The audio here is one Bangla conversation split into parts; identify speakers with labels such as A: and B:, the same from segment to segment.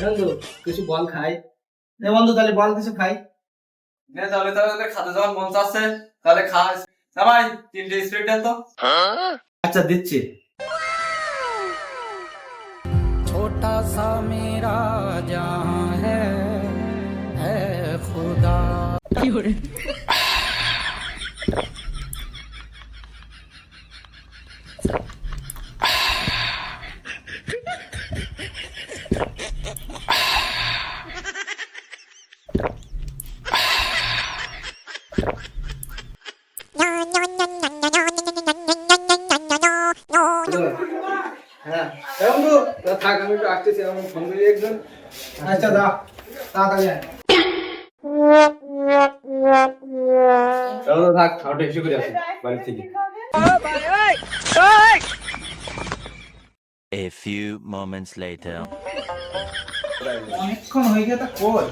A: বন্ধু কিছু বল খাই। নে বন্ধু তাহলে বল কিছু খাই। নে
B: তাহলে তাহলে
C: খাতে
B: যাওয়ার মন চাচ্ছে তাহলে
C: খাস না
B: ভাই তিনটে স্প্রিট তো।
C: আচ্ছা দিচ্ছি।
D: ছোটা সা মেরা জাহান
B: থাক আমি একটু আসতেছি
A: আচ্ছা দা তাড়াতাড়ি
B: চলো থাক করে আসি বাড়ি থেকে।
E: A few moments later.
A: অনেকক্ষণ হয়ে গেছে কই?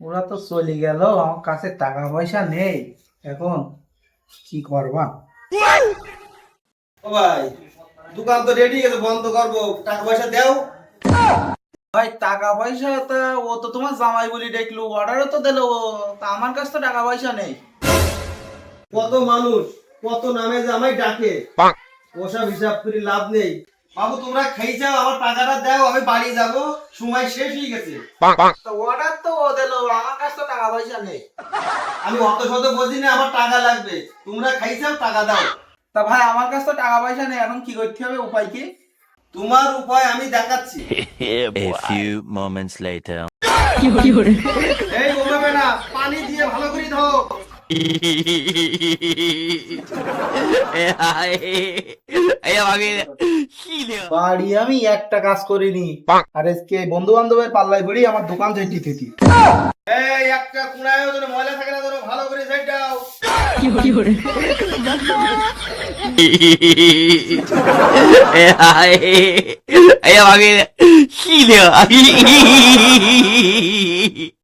A: ওরা তো চলে গেল আমার কাছে টাকা পয়সা নেই। এখন কি করবা?
C: ও ভাই দোকান তো রেডি গেছে বন্ধ করব। টাকা পয়সা দাও।
A: ভাই টাকা পয়সা তা ও তো তোমার জামাই বলি দেখল অর্ডারও তো দিলো ও। তা আমার কাছে তো টাকা পয়সা নেই।
C: কত মানুষ কত নামে যে আমায় ডাকে ওসব হিসাব করে লাভ নেই। বাবু তোমরা খাই যাও আমার টাকাটা দাও আমি বাড়ি যাব। সময় শেষ হয়ে গেছে।
A: তো অর্ডার তো ও দিলো আমার কাছে তো টাকা পয়সা নেই।
C: আমি অত শত বুঝি না আমার টাকা লাগবে। তোমরা খাই যাও টাকা দাও।
A: তা ভাই আমার কাছে তো টাকা পয়সা নেই এখন কি করতে হবে উপায় কি?
C: তোমার উপায় আমি দেখাচ্ছি।
F: A
E: few moments later.
C: এই ঘুমাবে না পানি দিয়ে ভালো করে ধো।
A: বাড়ি আমি একটা কাজ করিনি। আর আজকে বন্ধু বান্ধবের পাল্লাই পড়ি আমার দোকান থেকে
C: এই একটা যেন ময়লা থাকে না যেন ভালো করে সাইড দাও।
G: 夜。
F: えらい。えやばげ。ひでよ。